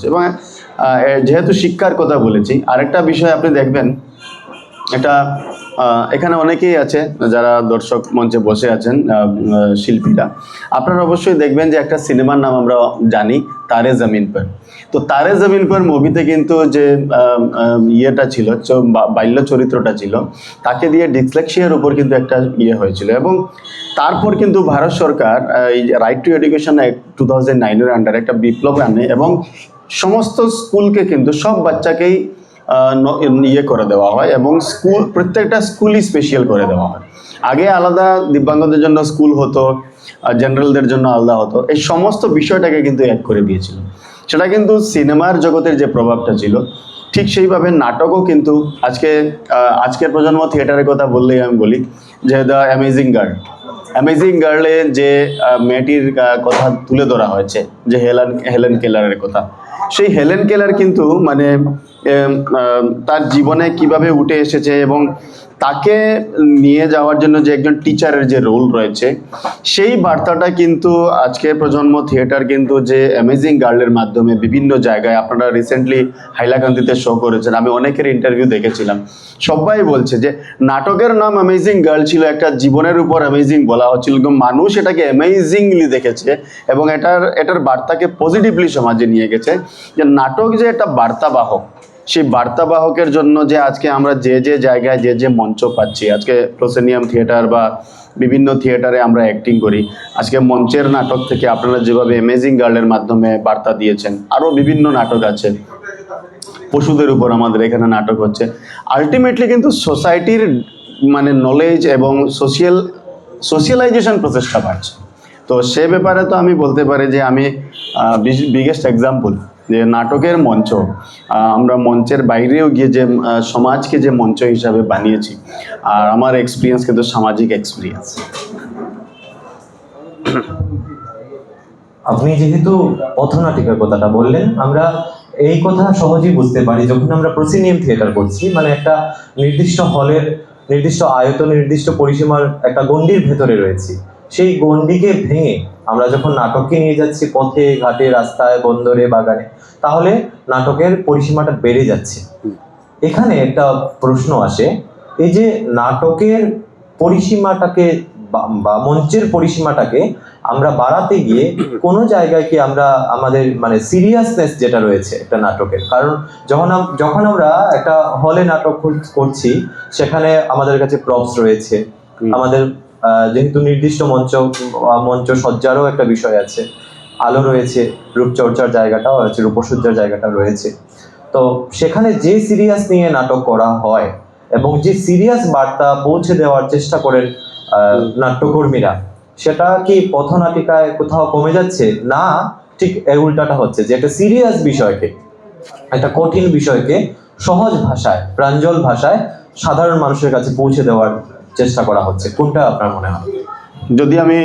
হচ্ছে। এবং যেহেতু শিক্ষার কথা বলেছি, আরেকটা বিষয় আপনি দেখবেন, এটা এখানে অনেকেই আছে যারা দর্শক মঞ্চে বসে আছেন শিল্পীরা। আপনারা অবশ্যই দেখবেন যে একটা সিনেমার নাম আমরা জানি, তারে জমিন পর। তো তারে জমিন পর মুভিতে কিন্তু যে ইয়েটা ছিল বাল্য চরিত্রটা ছিল, তাকে দিয়ে ডিসলেক্সিয়ার উপর কিন্তু একটা ইয়ে হয়েছিল। এবং তারপর কিন্তু ভারত সরকার এই right to education two thousand নাইনের আন্ডারে একটা বিপ্লব আনে এবং সমস্ত স্কুলকে কিন্তু সব বাচ্চাকেই ইয়ে করে দেওয়া হয় এবং স্কুল, প্রত্যেকটা স্কুলই স্পেশাল করে দেওয়া হয়। আগে আলাদা দিব্যাঙ্গদের জন্য স্কুল হতো জেনারেলদের জন্য আলাদা হতো। এই সমস্ত বিষয়টাকে কিন্তু এক করে দিয়েছিল। সেটা কিন্তু সিনেমার জগতের যে প্রভাবটা ছিল, ঠিক সেইভাবে নাটকও কিন্তু আজকে আজকের প্রজন্ম থিয়েটারের কথা বললেই আমি বলি যে দ্য অ্যামেজিং গার্ল। অ্যামেজিং গার্লে যে মেয়েটির কথা তুলে ধরা হয়েছে, যে হেলেন হেলেন কেলারের কথা। সেই হেলেন কেলার কিন্তু মানে তার জীবনে কীভাবে উঠে এসেছে এবং তাকে নিয়ে যাওয়ার জন্য যে একজন টিচারের যে রোল রয়েছে, সেই বার্তাটা কিন্তু আজকের প্রজন্ম থিয়েটার কিন্তু যে অ্যামেজিং গার্লের মাধ্যমে বিভিন্ন জায়গায় আপনারা রিসেন্টলি হাইলাকান্দিতে শো করেছেন, আমি অনেকের ইন্টারভিউ দেখেছিলাম। সবাই বলছে যে, নাটকের নাম অ্যামেজিং গার্ল ছিল একটা জীবনের উপর অ্যামেজিং বলা হচ্ছিল, কিন্তু মানুষ এটাকে অ্যামেজিংলি দেখেছে এবং এটার এটার বার্তাকে পজিটিভলি সমাজে নিয়ে গেছে। যে নাটক যে একটা বার্তাবাহক, সেই বার্তাবাহকের জন্য যে আজকে আমরা যে যে জায়গায় যে যে মঞ্চ পাচ্ছি, আজকে প্রসেনিয়াম থিয়েটার বা বিভিন্ন থিয়েটারে আমরা অ্যাক্টিং করি, আজকে মঞ্চের নাটক থেকে আপনারা যেভাবে অ্যামেজিং গার্লের মাধ্যমে বার্তা দিয়েছেন, আরও বিভিন্ন নাটক আছে। পশুদের উপর আমাদের এখানে নাটক হচ্ছে। আলটিমেটলি কিন্তু সোসাইটির মানে নলেজ এবং সোশিয়াল সোশিয়ালাইজেশন প্রচেষ্টা বাড়ছে। তো সে ব্যাপারে তো আমি বলতে পারি যে আমি বিগেস্ট এক্সাম্পল যে নাটকের মঞ্চ আমরা মঞ্চের বাইরেও গিয়ে যে সমাজকে যে মঞ্চ হিসাবে বানিয়েছি, আর আমার এক্সপিরিয়েন্স কিন্তু সামাজিক এক্সপিরিয়েন্স আপনি যেহেতু পথনাটিকার কথাটা বললেন, আমরা এই কথা সহজেই বুঝতে পারি যখন আমরা প্রসিনিয়াম থিয়েটার করছি মানে একটা নির্দিষ্ট হলের, নির্দিষ্ট আয়তন, নির্দিষ্ট পরিসীমার একটা গণ্ডির ভেতরে রয়েছি। সেই গণ্ডিকে ভেঙে আমরা যখন নাটককে নিয়ে যাচ্ছি পথে ঘাটে রাস্তায় বন্দরে বাগানে তাহলে নাটকের পরিসীমাটা বেড়ে যাচ্ছে। এখানে একটা প্রশ্ন আসে এই যে নাটকের পরিসীমাটাকে বা মঞ্চের পরিসীমাটাকে আমরা বাড়াতে গিয়ে কোনো জায়গায় কি আমরা আমাদের মানে সিরিয়াসনেস যেটা রয়েছে একটা নাটকের? কারণ যখন যখন আমরা একটা হলে নাটক করছি সেখানে আমাদের কাছে প্রপস রয়েছে আমাদের যেহেতু নির্দিষ্ট মঞ্চ মঞ্চ সজ্জারও একটা বিষয় আছে। আলো রয়েছে, রূপচর্চার জায়গাটাও আছে রূপসজ্জার জায়গাটা রয়েছে। তো সেখানে যে সিরিয়াস নিয়ে নাটক করা হয় এবং যে সিরিয়াস বার্তা পৌঁছে দেওয়ার চেষ্টা করেন নাট্যকর্মীরা, সেটা কি পথনাটিকায় কোথাও কমে যাচ্ছে? না, ঠিক এর উল্টাটা হচ্ছে যে একটা সিরিয়াস বিষয়কে, একটা কঠিন বিষয়কে সহজ ভাষায়, প্রাঞ্জল ভাষায় সাধারণ মানুষের কাছে পৌঁছে দেওয়ার চেষ্টা করা হচ্ছে। কোনটা আপনার মনে হয়? যদি আমি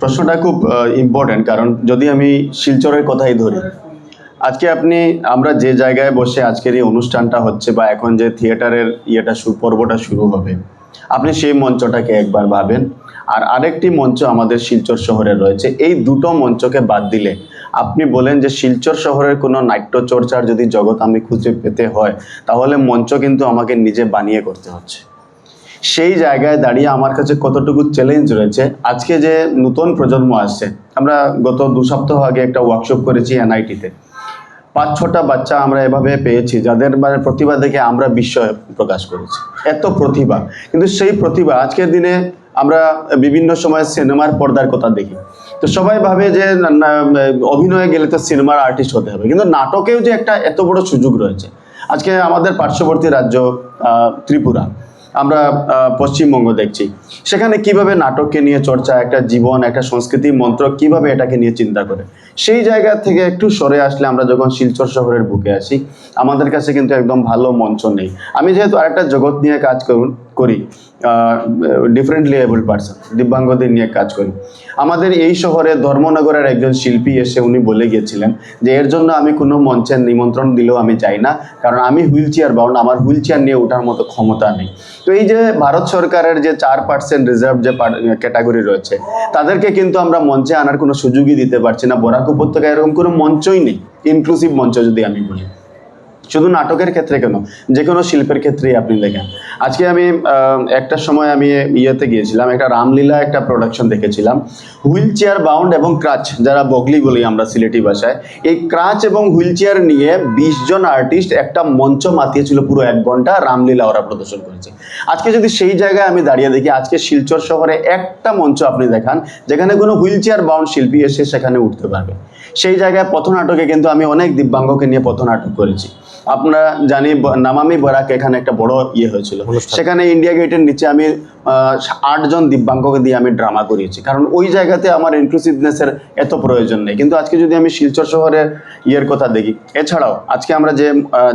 প্রশ্নটা খুব ইম্পর্ট্যান্ট কারণ যদি আমি শিলচরের কথাই ধরি, আজকে আপনি, আমরা যে জায়গায় বসে আজকের এই অনুষ্ঠানটা হচ্ছে বা এখন যে থিয়েটারের ইয়েটা পর্বটা শুরু হবে, আপনি সেই মঞ্চটাকে একবার ভাবেন। আর আরেকটি মঞ্চ আমাদের শিলচর শহরে রয়েছে। এই দুটো মঞ্চকে বাদ দিলে, আপনি বলেন যে শিলচর শহরের কোনো নাট্য চর্চার যদি জগৎ আমি খুঁজে পেতে হয়, তাহলে মঞ্চ কিন্তু আমাকে নিজে বানিয়ে করতে হচ্ছে। সেই জায়গায় দাঁড়িয়ে আমার কাছে কতটুকু চ্যালেঞ্জ রয়েছে, আজকে যে নতুন প্রজন্ম আসছে, আমরা গত দু সপ্তাহ আগে একটা ওয়ার্কশপ করেছি এনআইটিতে পাঁচ ছটা বাচ্চা আমরা এভাবে পেয়েছি, যাদের মানে প্রতিভা দেখে আমরা বিস্ময় প্রকাশ করেছি। এত প্রতিভা, কিন্তু সেই প্রতিভা আজকের দিনে আমরা বিভিন্ন সময় সিনেমার পর্দার কথা দেখি। তো সবাই ভাবে যে অভিনয়ে গেলে তো সিনেমার আর্টিস্ট হতে হবে, কিন্তু নাটকেও যে একটা এত বড় সুযোগ রয়েছে। আজকে আমাদের পার্শ্ববর্তী রাজ্য ত্রিপুরা আমরা পশ্চিমবঙ্গ দেখছি। সেখানে কীভাবে নাটককে নিয়ে চর্চা, একটা জীবন, একটা সংস্কৃতি মন্ত্র কীভাবে এটাকে নিয়ে চিন্তা করে? সেই জায়গা থেকে একটু সরে আসলে আমরা যখন শিলচর শহরের বুকে আসি, আমাদের কাছে কিন্তু একদম ভালো মঞ্চ নেই। আমি যেহেতু আরেকটা জগৎ নিয়ে কাজ করুন করি ডিফারেন্টলি এবল পার্সন দিব্যাঙ্গদের নিয়ে কাজ করি। আমাদের এই শহরে ধর্মনগরের একজন শিল্পী এসে উনি বলে গিয়েছিলেন যে, এর জন্য আমি কোনো মঞ্চের নিমন্ত্রণ দিলেও আমি চাই না, কারণ আমি হুইল চেয়ার বাউন্ড আমার হুইল চেয়ার নিয়ে ওঠার মতো ক্ষমতা নেই। তো এই যে ভারত সরকারের যে চার পার্সেন্ট রিজার্ভ যে ক্যাটাগরি রয়েছে, তাদেরকে কিন্তু আমরা মঞ্চে আনার কোনো সুযোগই দিতে পারছি না। বরাক উপত্যকায় এরকম কোনো মঞ্চই নেই ইনক্লুসিভ মঞ্চ যদি আমি বলি। শুধু নাটকের ক্ষেত্রে কেন? যে কোনো শিল্পের ক্ষেত্রেই আপনি দেখেন আজকে আমি একটা সময় আমি ইয়েতে গিয়েছিলাম, একটা রামলীলা একটা প্রোডাকশন দেখেছিলাম। হুইল চেয়ার বাউন্ড এবং ক্রাচ যারা বগলি বলি আমরা সিলেটি ভাষায়, এই ক্রাচ এবং হুইল চেয়ার নিয়ে বিশ জন আর্টিস্ট একটা মঞ্চ মাতিয়েছিল পুরো এক ঘণ্টা রামলীলা ওরা প্রদর্শন করেছে। আজকে যদি সেই জায়গায় আমি দাঁড়িয়ে দেখি, আজকে শিলচর শহরে একটা মঞ্চ আপনি দেখান, যেখানে কোনো হুইল চেয়ার বাউন্ড শিল্পী এসে সেখানে উঠতে পারবে। সেই জায়গায় পথনাটকে কিন্তু আমি অনেক দিব্যাঙ্গকে নিয়ে পথনাটক করেছি। আপনারা জানি নামামি বরাক এখানে একটা বড় ইয়ে হয়েছিল। সেখানে ইন্ডিয়া গেটের নিচে আমি আটজন দিব্যাঙ্গকে দিয়ে আমি ড্রামা করিয়েছি। কারণ ওই জায়গাতে আমার ইনক্লুসিভনেসের এত প্রয়োজন নেই। কিন্তু আজকে যদি আমি শিলচর শহরের ইয়ের কথা দেখি এছাড়াও আজকে আমরা যে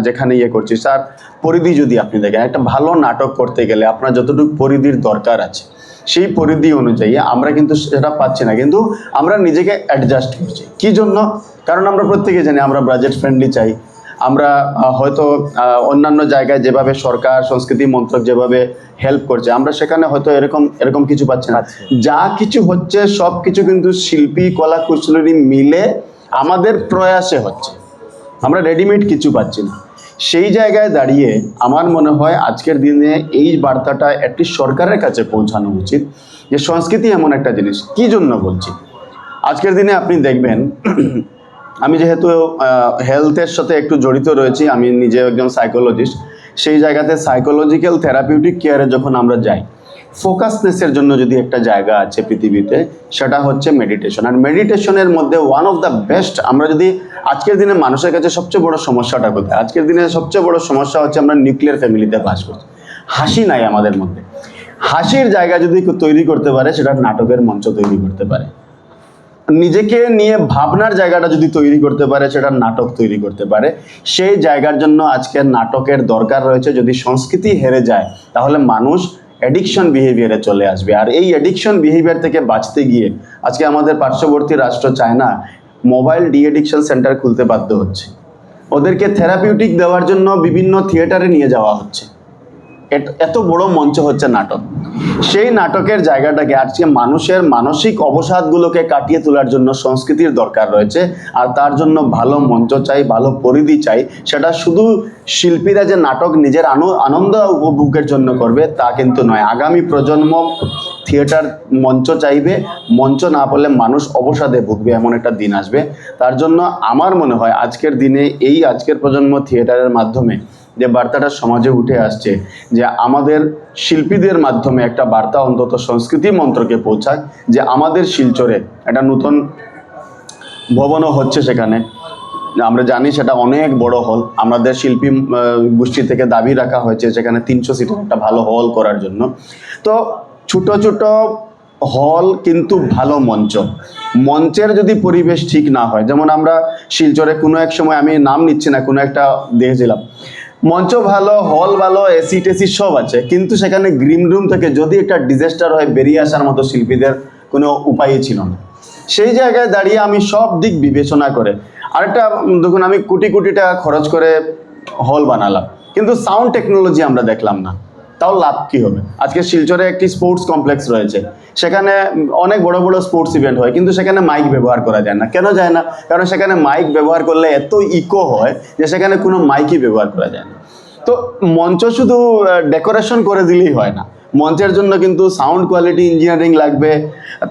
যেখানে ইয়ে করছি স্যার পরিধি যদি আপনি দেখেন একটা ভালো নাটক করতে গেলে আপনার যতটুকু পরিধির দরকার আছে সেই পরিধি অনুযায়ী আমরা কিন্তু সেটা পাচ্ছি না। কিন্তু আমরা নিজেকে অ্যাডজাস্ট করছি। কি জন্য? কারণ আমরা প্রত্যেকে জানি আমরা বাজেট ফ্রেন্ডলি চাই। আমরা হয়তো অন্যান্য জায়গায় যেভাবে সরকার সংস্কৃতি মন্ত্রক যেভাবে হেল্প করছে আমরা সেখানে হয়তো এরকম এরকম কিছু পাচ্ছি না। যা কিছু হচ্ছে সব কিছু কিন্তু শিল্পী কলা কুশলী মিলে আমাদের প্রয়াসে হচ্ছে। আমরা রেডিমেড কিছু পাচ্ছি না। সেই জায়গায় দাঁড়িয়ে আমার মনে হয় আজকের দিনে এই বার্তাটা একটি সরকারের কাছে পৌঁছানো উচিত যে সংস্কৃতি এমন একটা জিনিস। কি জন্য বলছি? আজকের দিনে আপনি দেখবেন আমি যেহেতু হেলথের সাথে একটু জড়িত রয়েছি, আমি নিজে একজন সাইকোলজিস্ট সেই জায়গাতে সাইকোলজিক্যাল থেরাপিউটিক কেয়ারে যখন আমরা যাই ফোকাসনেসের জন্য যদি একটা জায়গা আছে পৃথিবীতে, সেটা হচ্ছে মেডিটেশন আর মেডিটেশনের মধ্যে ওয়ান অফ দ্য বেস্ট আমরা যদি আজকের দিনে মানুষের কাছে সবচেয়ে বড় সমস্যাটা কোথায়? আজকের দিনে সবচেয়ে বড় সমস্যা হচ্ছে আমরা নিউক্লিয়ার ফ্যামিলিতে বাস করছি। হাসি নাই আমাদের মধ্যে। হাসির জায়গা যদি তৈরি করতে পারে, সেটা নাটকের মঞ্চ তৈরি করতে পারে। নিজেকে নিয়ে ভাবনার জায়গাটা যদি তৈরি করতে পারে, সেটা নাটক তৈরি করতে পারে। সেই জায়গার জন্য আজকের নাটকের দরকার রয়েছে যদি সংস্কৃতি হেরে যায়, তাহলে মানুষ অ্যাডিকশন বিহেভিয়ারে চলে আসবে। আর এই অ্যাডিকশন বিহেভিয়ার থেকে বাঁচতে গিয়ে আজকে আমাদের পার্শ্ববর্তী রাষ্ট্র China mobile de addiction centre খুলতে বাধ্য হচ্ছে। ওদেরকে থেরাপিউটিক দেওয়ার জন্য বিভিন্ন থিয়েটারে নিয়ে যাওয়া হচ্ছে। এত- বড় মঞ্চ হচ্ছে নাটক। সেই নাটকের জায়গাটাকে আজকে মানুষের মানসিক অবসাদগুলোকে কাটিয়ে তোলার জন্য সংস্কৃতির দরকার রয়েছে, আর তার জন্য ভালো মঞ্চ চাই, ভালো পরিধি চাই, সেটা শুধু শিল্পীরা যে নাটক নিজের আনু- আনন্দ উপভোগের জন্য করবে তা কিন্তু নয়। আগামী প্রজন্ম থিয়েটার মঞ্চ চাইবে, মঞ্চ না পেলে মানুষ অবসাদে ভুগবে, এমন একটা দিন আসবে। তার জন্য আমার মনে হয় আজকের দিনে এই আজকের প্রজন্ম থিয়েটারের মাধ্যমে যে বার্তাটা সমাজে উঠে আসছে যে আমাদের শিল্পীদের মাধ্যমে একটা বার্তা অন্তত সংস্কৃতি মন্ত্রকে পৌঁছাক যে আমাদের শিলচরে একটা নতুন ভবনও হচ্ছে সেখানে। আমরা জানি সেটা অনেক বড় হল। আমাদের শিল্পী গোষ্ঠী থেকে দাবি রাখা হয়েছে সেখানে তিনশো সিটের একটা ভালো হল করার জন্য। তো ছোট ছোট হল কিন্তু ভালো মঞ্চ। মঞ্চের যদি পরিবেশ ঠিক না হয়, যেমন আমরা শিলচরে কোনো এক সময় আমি নাম নিচ্ছি না, কোনো একটা দেখেছিলাম। মঞ্চ ভালো হল ভালো এসি টেসি সব আছে। কিন্তু সেখানে গ্রিন রুম থেকে যদি একটা ডিজাস্টার হয়, বেরিয়ে আসার মতো শিল্পীদের কোনো উপায়ই ছিল না। সেই জায়গায় দাঁড়িয়ে আমি সব দিক বিবেচনা করে, আরেকটা দেখুন, আমি কোটি কোটি টাকা খরচ করে হল বানালাম। কিন্তু সাউন্ড টেকনোলজি আমরা দেখলাম না। তাও লাভ কি হবে? আজকে শিলচরে একটি স্পোর্টস কমপ্লেক্স রয়েছে। সেখানে অনেক বড় বড় স্পোর্টস ইভেন্ট হয়, কিন্তু সেখানে মাইক ব্যবহার করা যায় না। কেন যায় না? কারণ সেখানে মাইক ব্যবহার করলে এত ইকো হয় যে সেখানে কোনো মাইকই ব্যবহার করা যায় না। তো মঞ্চ শুধু ডেকোরেশন করে দিলেই হয় না। মঞ্চের জন্য কিন্তু সাউন্ড কোয়ালিটি ইঞ্জিনিয়ারিং লাগবে।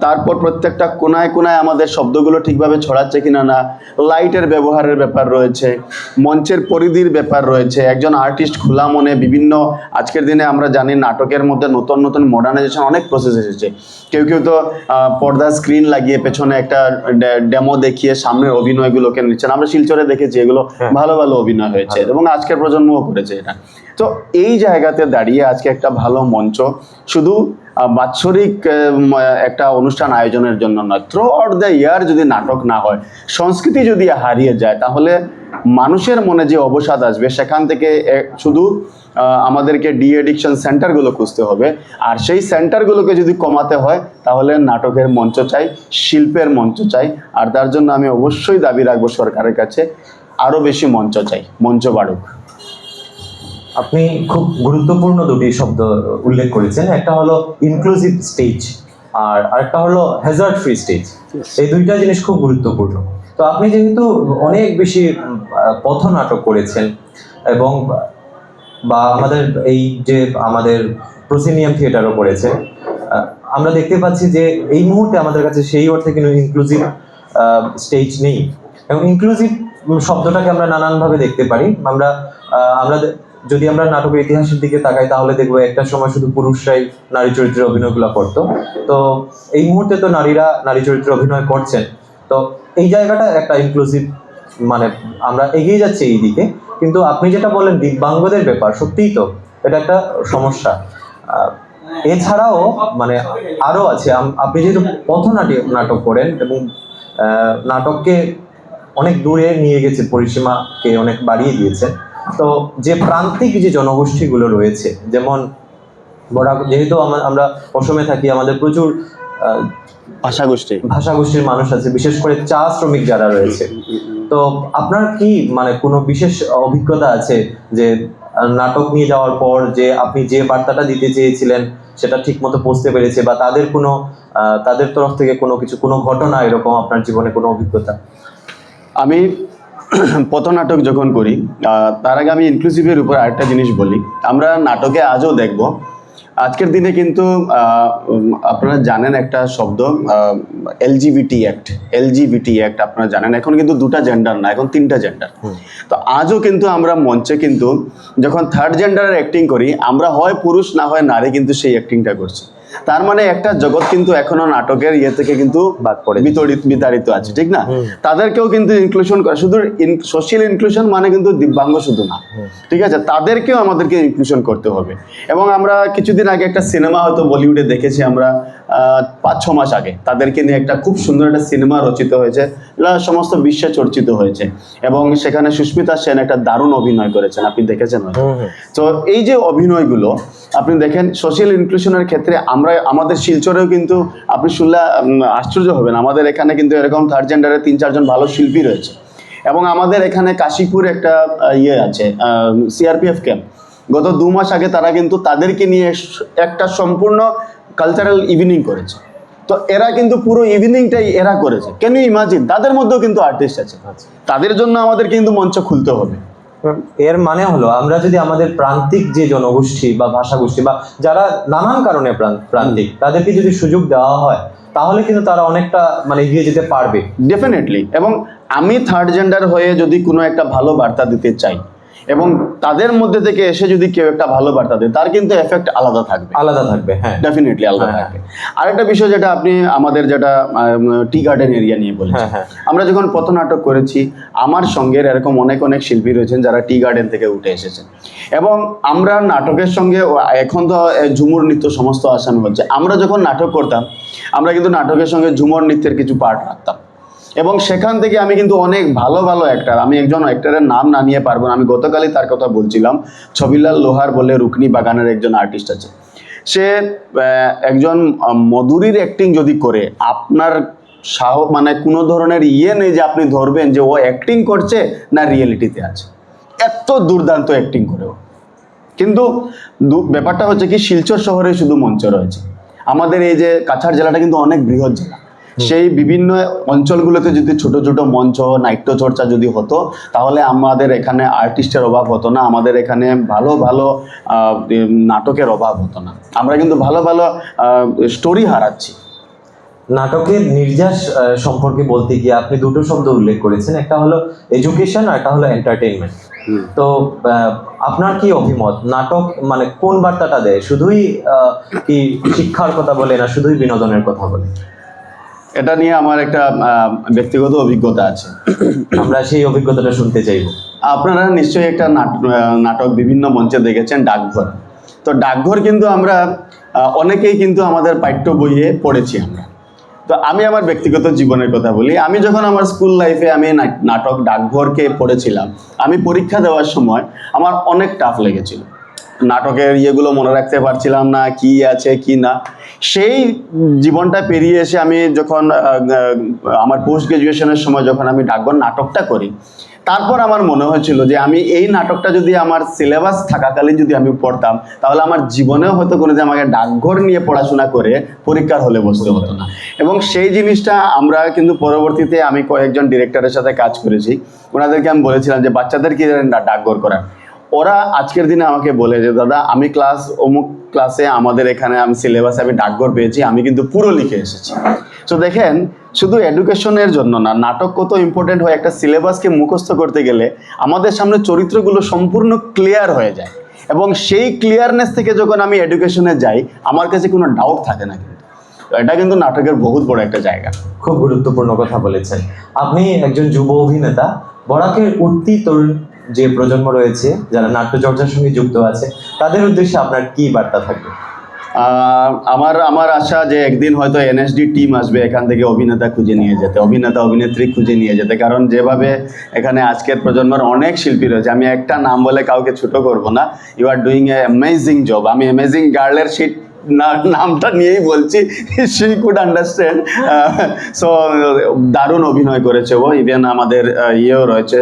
তারপর প্রত্যেকটা কোনায় কোনায় আমাদের শব্দগুলো ঠিকভাবে ছড়াচ্ছে কিনা না লাইটের ব্যবহারের ব্যাপার রয়েছে মঞ্চের পরিধির ব্যাপার রয়েছে। একজন আর্টিস্ট খোলা মনে বিভিন্ন আজকের দিনে আমরা জানি নাটকের মধ্যে নতুন নতুন মডার্নাইজেশন অনেক প্রসেস এসেছে। কেউ কেউ তো পর্দা স্ক্রিন লাগিয়ে পেছনে একটা ডেমো দেখিয়ে সামনের অভিনয়গুলোকে নিচ্ছেন। আমরা শিলচরে দেখেছি এগুলো হ্যাঁ। ভালো ভালো অভিনয় হয়েছে এবং আজকের প্রজন্মও করেছে এটা। তো এই জায়গাতে দাঁড়িয়ে আজকে একটা ভালো মঞ্চ, শুধু বাৎসরিক একটা অনুষ্ঠান আয়োজনের জন্য নয় থ্রো আউট দ্য ইয়ার যদি নাটক না হয়, সংস্কৃতি যদি হারিয়ে যায়, তাহলে মানুষের মনে যে অবসাদ আসবে, সেখান থেকে শুধু আমাদেরকে ডি এডিকশন সেন্টারগুলো খুঁজতে হবে, আর সেই সেন্টারগুলোকে যদি কমাতে হয়, তাহলে নাটকের মঞ্চ চাই, শিল্পের মঞ্চ চাই, আর তার জন্য আমি অবশ্যই দাবি রাখব সরকারের কাছে আরও বেশি মঞ্চ চাই, মঞ্চ বাড়ুক। আপনি খুব গুরুত্বপূর্ণ দুটি শব্দ উল্লেখ করেছেন। একটা হলো ইনক্লুসিভ স্টেজ আর আরেকটা হলো হ্যাজার্ড ফ্রি স্টেজ এই দুইটা জিনিস খুব গুরুত্বপূর্ণ। তো আপনি যেহেতু অনেক বেশি উম, আহ, পথনাটক করেছেন এবং বা আমাদের এই যে আমাদের প্রসিনিয়াম থিয়েটারও করেছে আমরা দেখতে পাচ্ছি যে এই মুহূর্তে আমাদের কাছে সেই অর্থে কিন্তু ইনক্লুসিভ স্টেজ নেই। এবং ইনক্লুসিভ শব্দটাকে আমরা নানানভাবে দেখতে পারি। আমরা আমরা যদি আমরা নাটকের ইতিহাসের দিকে তাকাই, তাহলে দেখব একটা সময় শুধু পুরুষরাই নারী চরিত্রে অভিনয়গুলো করতো। তো এই মুহূর্তে তো নারীরা নারী চরিত্রে অভিনয় করছেন। তো এই জায়গাটা একটা ইনক্লুসিভ মানে আমরা এগিয়ে যাচ্ছি এই দিকে। কিন্তু আপনি যেটা বললেন, দিব্যাঙ্গদের ব্যাপার, সত্যিই তো, এটা একটা সমস্যা। এছাড়াও মানে আরও আছে আপনি যেহেতু পথনাটক নাটক করেন এবং নাটককে অনেক দূরে নিয়ে গেছে, পরিসীমাকে অনেক বাড়িয়ে দিয়েছে। তো যে প্রান্তিক যে জনগোষ্ঠীগুলো রয়েছে যেমন বড়া যেহেতু আমা- আমরা অসমে থাকি আমাদের প্রচুর ভাষাগোষ্ঠী। ভাষাগোষ্ঠীর মানুষ আছে বিশেষ করে চা শ্রমিক যারা রয়েছে। তো আপনার কি মানে কোনো বিশেষ অভিজ্ঞতা আছে যে নাটক নিয়ে যাওয়ার পর যে আপনি যে বার্তাটা দিতে চেয়েছিলেন সেটা ঠিক মতো পৌঁছতে পেরেছে বা তাদের কোনো তাদের তরফ থেকে কোনো কিছু কোনো ঘটনা এরকম আপনার জীবনে কোনো অভিজ্ঞতা? আমি পথনাটক যখন করি তার আগে আমি ইনক্লুসিভের উপর আরেকটা জিনিস বলি। আমরা নাটকে আজও দেখব। আজকের দিনে কিন্তু আপনারা জানেন একটা শব্দ এলজিবিটি অ্যাক্ট এলজিবিটি অ্যাক্ট আপনারা জানেন। এখন কিন্তু দুটা জেন্ডার না এখন তিনটা জেন্ডার তো আজও কিন্তু আমরা মঞ্চে কিন্তু যখন থার্ড জেন্ডারের অ্যাক্টিং করি আমরা হয় পুরুষ না হয় নারী কিন্তু সেই অ্যাক্টিংটা করছি। তার মানে একটা জগৎ কিন্তু এখনও নাটকের ইয়ে থেকে কিন্তু বাদ পড়ে বিতরিত বিতাড়িত আছে ঠিক না? তাদেরকেও কিন্তু ইনক্লুশন করা শুধু সোশ্যাল ইনক্লুশন মানে কিন্তু দিব্যাঙ্গ শুধু না। ঠিক আছে? তাদেরকেও আমাদেরকে ইনক্লুশন করতে হবে। এবং আমরা কিছুদিন আগে একটা সিনেমা হয়তো বলিউডে দেখেছি আমরা। পাঁচ ছ মাস আগে। তাদেরকে নিয়ে একটা খুব সুন্দর একটা সিনেমা রচিত হয়েছে। সমস্ত বিশ্বে চর্চিত হয়েছে। এবং সেখানে সুস্মিতা সেন একটা দারুণ অভিনয় করেছেন। আপনি দেখেছেন তো এই যে অভিনয়গুলো আপনি দেখেন সোশ্যাল ইনক্লুশনের ক্ষেত্রে আমরা আমাদের শিলচরেও কিন্তু আপনি শুনলে আশ্চর্য হবেন। আমাদের এখানে কিন্তু এরকম থার্ড জেন্ডারের তিন চারজন ভালো শিল্পী রয়েছে। এবং আমাদের এখানে কাশীপুর একটা ইয়ে আছে সিআরপিএফ ক্যাম্প গত দু মাস আগে তারা কিন্তু তাদেরকে নিয়ে একটা সম্পূর্ণ কালচারাল ইভিনিং করেছে। তো এরা কিন্তু পুরো ইভিনিংটাই এরা করেছে। কেন ইমাজিন তাদের মধ্যেও কিন্তু আর্টিস্ট আছে। তাদের জন্য আমাদের কিন্তু মঞ্চ খুলতে হবে। এর মানে হলো আমরা যদি আমাদের প্রান্তিক যে জনগোষ্ঠী বা ভাষাগোষ্ঠী বা যারা নানান কারণে প্রান- প্রান্তিক তাদেরকে যদি সুযোগ দেওয়া হয় তাহলে কিন্তু তারা অনেকটা মানে এগিয়ে যেতে পারবে। ডেফিনেটলি এবং আমি থার্ড জেন্ডার হয়ে যদি কোনো একটা ভালো বার্তা দিতে চাই এবং তাদের মধ্যে থেকে এসে যদি কেউ একটা ভালো বার্তা দেয় তার কিন্তু এফেক্ট আলাদা থাকবে। আলাদা থাকবে হ্যাঁ। ডেফিনেটলি আলাদা হ্যাঁ, থাকবে। আরেকটা বিষয় যেটা আপনি আমাদের যেটা টি গার্ডেন এরিয়া নিয়ে বলেছেন। হ্যাঁ হ্যাঁ। আমরা যখন পথনাটক করেছি আমার সঙ্গে এরকম অনেক অনেক শিল্পী রয়েছেন যারা টি গার্ডেন থেকে উঠে এসেছেন। এবং আমরা নাটকের সঙ্গে এখন তো ঝুমুর নৃত্য সমস্ত আসানো হচ্ছে আমরা যখন নাটক করতাম আমরা কিন্তু নাটকের সঙ্গে ঝুমুর নৃত্যের কিছু পার্ট রাখতাম। এবং সেখান থেকে আমি কিন্তু অনেক ভালো ভালো অ্যাক্টার আমি একজন অ্যাক্টারের নাম না নিয়ে পারব না। আমি গতকালই তার কথা বলছিলাম, ছবিলাল লোহার বলে রুকনি বাগানের একজন আর্টিস্ট আছে। সে একজন মধুরীর অ্যাক্টিং যদি করে, আপনার সাহ মানে কোনো ধরনের ইয়ে নেই যে আপনি ধরবেন যে ও অ্যাক্টিং করছে না রিয়েলিটিতে আছে। এত দুর্দান্ত অ্যাক্টিং করে ও। কিন্তু ব্যাপারটা হচ্ছে কি, শিলচর শহরে শুধু মঞ্চ রয়েছে। আমাদের এই যে কাছাড় জেলাটা কিন্তু অনেক বৃহৎ জেলা। সেই বিভিন্ন অঞ্চলগুলোতে যদি ছোট ছোট মঞ্চ নাট্য চর্চা যদি হতো তাহলে আমাদের এখানে আর্টিস্টের অভাব হতো না আমাদের এখানে ভালো ভালো নাটকের অভাব হতো না। আমরা কিন্তু ভালো ভালো স্টোরি হারাচ্ছি। নাটকের নির্যাস সম্পর্কে বলতে গিয়ে আপনি দুটো শব্দ উল্লেখ করেছেন একটা হলো এডুকেশন আর একটা হলো এন্টারটেইনমেন্ট তো আপনার কি অভিমত? নাটক মানে কোন বার্তাটা দেয়? শুধুই আহ, কি শিক্ষার কথা বলে না শুধুই বিনোদনের কথা বলে? এটা নিয়ে আমার একটা ব্যক্তিগত অভিজ্ঞতা আছে। আমরা সেই অভিজ্ঞতাটা শুনতে চাইব। আপনারা নিশ্চয়ই একটা নাট- নাটক বিভিন্ন মঞ্চে দেখেছেন ডাকঘর। তো ডাকঘর কিন্তু আমরা অনেকেই কিন্তু আমাদের পাঠ্য বইয়ে পড়েছি আমরা। তো আমি আমার ব্যক্তিগত জীবনের কথা বলি। আমি যখন আমার স্কুল লাইফে আমি নাটক ডাকঘরকে পড়েছিলাম আমি পরীক্ষা দেওয়ার সময় আমার অনেক টাফ লেগেছিল। নাটকের ইয়েগুলো মনে রাখতে পারছিলাম না, কি আছে, কি না। সেই জীবনটা পেরিয়ে এসে আমি যখন আমার পোস্ট গ্রাজুয়েশনের সময় যখন আমি ডাকঘর নাটকটা করি, তারপর আমার মনে হয়েছিল যে আমি এই নাটকটা যদি আমার সিলেবাস থাকাকালীন যদি আমি পড়তাম, তাহলে আমার জীবনেও হয়তো কোনো যে আমাকে ডাকঘর নিয়ে পড়াশোনা করে পরীক্ষার হলে বসতে হতো না। এবং সেই জিনিসটা আমরা কিন্তু পরবর্তীতে আমি কয়েকজন ডিরেক্টরের সাথে কাজ করেছি। ওনাদেরকে আমি বলেছিলাম যে বাচ্চাদের বাচ্চাদেরকে ডাকঘর করা ওরা আজকের দিনে আমাকে বলে যে, দাদা, আমি ক্লাস অমুক ক্লাসে আমাদের এখানে আমি সিলেবাসে আমি ডাকঘর পেয়েছি, আমি কিন্তু পুরো লিখে এসেছি। তো দেখেন, শুধু এডুকেশনের জন্য না, নাটক কত ইম্পর্টেন্ট হয়, একটা সিলেবাসকে মুখস্থ করতে গেলে আমাদের সামনে চরিত্রগুলো সম্পূর্ণ ক্লিয়ার হয়ে যায়। এবং সেই ক্লিয়ারনেস থেকে যখন আমি এডুকেশনে যাই, আমার কাছে কোনো ডাউট থাকে না এটা কিন্তু নাটকের বহুত বড় একটা জায়গা। খুব গুরুত্বপূর্ণ কথা বলেছেন। আপনি একজন যুব অভিনেতা, বরাকের উঠতি তরুণ যে প্রজন্ম রয়েছে, যারা নাট্যচর্চার সঙ্গে যুক্ত আছে, তাদের উদ্দেশ্যে আপনার কি বার্তা থাকবে? আমার আমার আশা যে একদিন হয়তো এনএসডি টিম আসবে এখান থেকে অভিনেতা খুঁজে নিয়ে যেতে, অভিনেতা, অভিনেত্রী খুঁজে নিয়ে যেতে, কারণ যেভাবে এখানে আজকের প্রজন্মের অনেক শিল্পী রয়েছে, আমি একটা নাম বলে কাউকে ছোট করব না you are doing a amazing job আমি অ্যামেজিং গার্লের না- নামটা নিয়েই বলছি শি কুড আন্ডারস্ট্যান্ড সো দারুণ অভিনয় করেছে ও। ইভেন আমাদের ইয়েও রয়েছে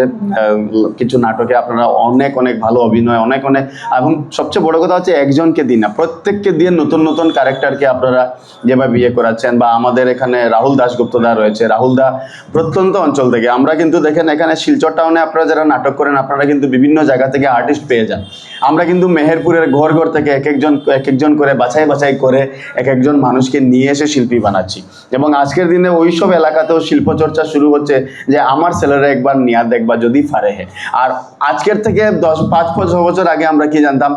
কিছু নাটকে আপনারা অনেক অনেক ভালো অভিনয়, অনেক অনেক, এবং সবচেয়ে বড় কথা হচ্ছে একজনকে দিন না, প্রত্যেককে দিয়ে নতুন নতুন ক্যারেক্টারকে আপনারা যেভাবে বিয়ে করাচ্ছেন, বা আমাদের এখানে রাহুল দাসগুপ্ত দা রয়েছে, রাহুল দা প্রত্যন্ত অঞ্চল থেকে। আমরা কিন্তু দেখেন, এখানে শিলচর টাউনে আপনারা যারা নাটক করেন, আপনারা কিন্তু বিভিন্ন জায়গা থেকে আর্টিস্ট পেয়ে যান। আমরা কিন্তু মেহেরপুরের ঘর ঘর থেকে এক একজন এক একজন করে বাছাই বাছাই করে এক একজন মানুষকে নিয়ে এসে শিল্পী বানাচ্ছি। এবং আজকের দিনে ওই সব এলাকাতেও শিল্পচর্চা শুরু হচ্ছে যে আমার ছেলেরা একবার নিয়া দেখবা যদি পারে হে। আর আজকের থেকে দশ, পাঁচ, ছ বছর আগে আমরা কি জানতাম,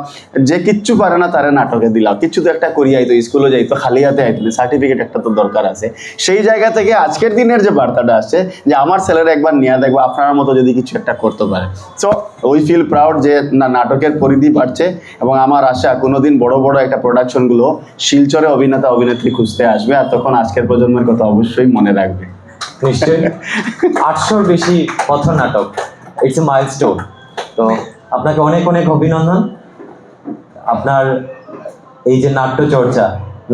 যে কিচ্ছু পারে না তারা নাটকে দিলাম। কিচ্ছু তো একটা করি আইতো, স্কুলে যাইতো, খালি হাতে আইতো সার্টিফিকেট একটা তো দরকার আছে। সেই জায়গা থেকে আজকের দিনের যে বার্তাটা আসছে, যে আমার ছেলেরা একবার নিয়ে দেখব, আপনার মতো যদি কিছু একটা করতে পারে। সো উই ফিল প্রাউড যে না, নাটকের পরিধি বাড়ছে এবং আমার আশা কোনোদিন বড় বড় একটা প্রোডাকশনগুলো শিলচরে অভিনেতা, অভিনেত্রী খুঁজতে আসবে আর তখন আজকের প্রজন্মের কথা অবশ্যই মনে রাখবে। আটশোর বেশি পথনাটক। ইটস এ মাইলস্টোন তো আপনাকে অনেক অনেক অভিনন্দন। আপনার এই যে নাট্যচর্চা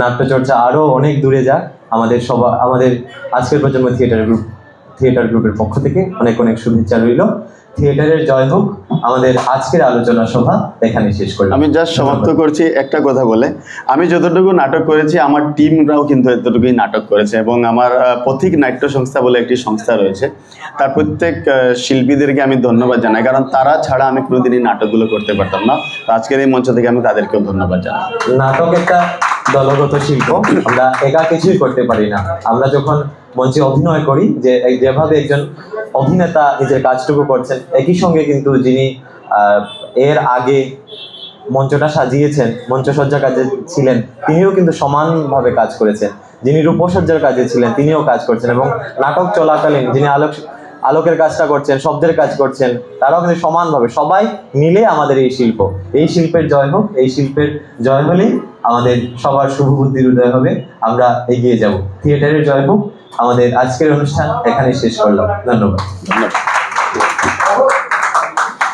নাট্যচর্চা আরও অনেক দূরে যাক। আমাদের সবা, আমাদের আজকের প্রজন্ম থিয়েটার গ্রুপ থিয়েটার গ্রুপের পক্ষ থেকে অনেক অনেক শুভেচ্ছা রইল। থিয়েটারের জয় হোক। আমাদের আজকের আলোচনা সভা এখানে শেষ করলাম। আমি জাস্ট সমাপ্ত করছি একটা কথা বলে। আমি যতটুকু নাটক করেছি আমার টিমরাও কিন্তু এতটুকুই নাটক করেছে এবং আমার পথিক নাট্য সংস্থা বলে একটি সংস্থা রয়েছে। তার প্রত্যেক শিল্পীদেরকে আমি ধন্যবাদ জানাই কারণ তারা ছাড়া আমি কোনোদিনই নাটকগুলো করতে পারতাম না। তো আজকের এই মঞ্চ থেকে আমি তাদেরকেও ধন্যবাদ জানাই। নাটক একটা দলগত শিল্প আমরা একা কিছুই করতে পারি না। আমরা যখন মঞ্চে অভিনয় করি যে এই- যেভাবে একজন অভিনেতা নিজের কাজটুকু করছেন। একই সঙ্গে কিন্তু যিনি এর আগে মঞ্চটা সাজিয়েছেন মঞ্চসজ্জা কাজে ছিলেন, তিনিও কিন্তু সমানভাবে কাজ করেছেন। যিনি রূপসজ্জার কাজে ছিলেন, তিনিও কাজ করছেন এবং নাটক চলাকালীন যিনি আলোক, আলোকের কাজটা করছেন, শব্দের কাজ করছেন, তারাও কিন্তু সমানভাবে, সবাই মিলে আমাদের এই শিল্প। এই শিল্পের জয় হোক, এই শিল্পের জয় হলেই আমাদের সবার শুভ বুদ্ধির উদয় হবে, আমরা এগিয়ে যাব। থিয়েটারের জয় হোক আমাদের আজকের অনুষ্ঠান এখানে শেষ করলাম। ধন্যবাদ। ধন্যবাদ।